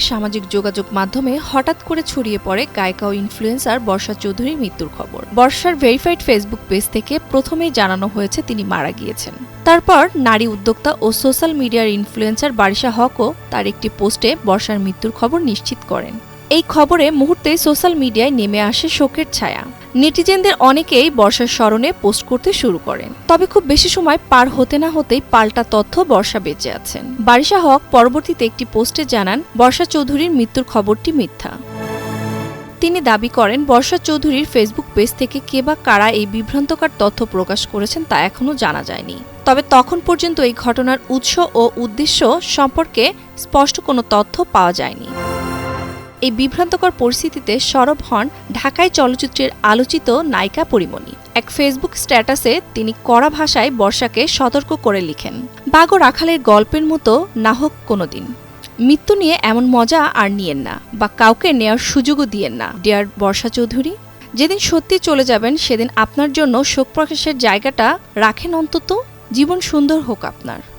সামাজিক যোগাযোগ মাধ্যমে হঠাৎ করে ছড়িয়ে পড়ে গায়িকা ও ইনফ্লুয়েন্সার বর্ষা চৌধুরীর মৃত্যুর খবর। বর্ষার ভেরিফাইড ফেসবুক পেজ থেকে প্রথমেই জানানো হয়েছে তিনি মারা গিয়েছেন। তারপর নারী উদ্যোক্তা ও সোশ্যাল মিডিয়ার ইনফ্লুয়েন্সার বারিশা হকও তার একটি পোস্টে বর্ষার মৃত্যুর খবর নিশ্চিত করেন। এই খবরে মুহূর্তে সোশ্যাল মিডিয়ায় নেমে আসে শোকের ছায়া। নেটিজেনদের অনেকেই বর্ষার স্মরণে পোস্ট করতে শুরু করেন। তবে খুব বেশি সময় পার হতে না হতেই পাল্টা তথ্য বর্ষা বেঁচে আছেন। বারিশা হক পরবর্তীতে একটি পোস্টে জানান, বর্ষা চৌধুরীর মৃত্যুর খবরটি মিথ্যা। তিনি দাবি করেন, বর্ষা চৌধুরীর ফেসবুক পেজ থেকে কে বা কারা এই বিভ্রান্তকর তথ্য প্রকাশ করেছেন তা এখনও জানা যায়নি। তবে তখন পর্যন্ত এই ঘটনার উৎস ও উদ্দেশ্য সম্পর্কে স্পষ্ট কোনো তথ্য পাওয়া যায়নি। এই বিভ্রান্তকর পরিস্থিতিতে সরব হন ঢাকায় চলচ্চিত্রের আলোচিত নায়িকা পরিমণি। এক ফেসবুক স্ট্যাটাসে তিনি কড়া ভাষায় বর্ষাকে সতর্ক করে লিখেন বাঘ রাখালের গল্পের মতো না হোক কোনোদিন। মৃত্যু নিয়ে এমন মজা আর নিয়েন না বা কাউকে নেওয়ার সুযোগও দিয়েন না, ডিয়ার বর্ষা চৌধুরী। যেদিন সত্যি চলে যাবেন, সেদিন আপনার জন্য শোক প্রকাশের জায়গাটা রাখেন অন্তত। জীবন সুন্দর হোক আপনার।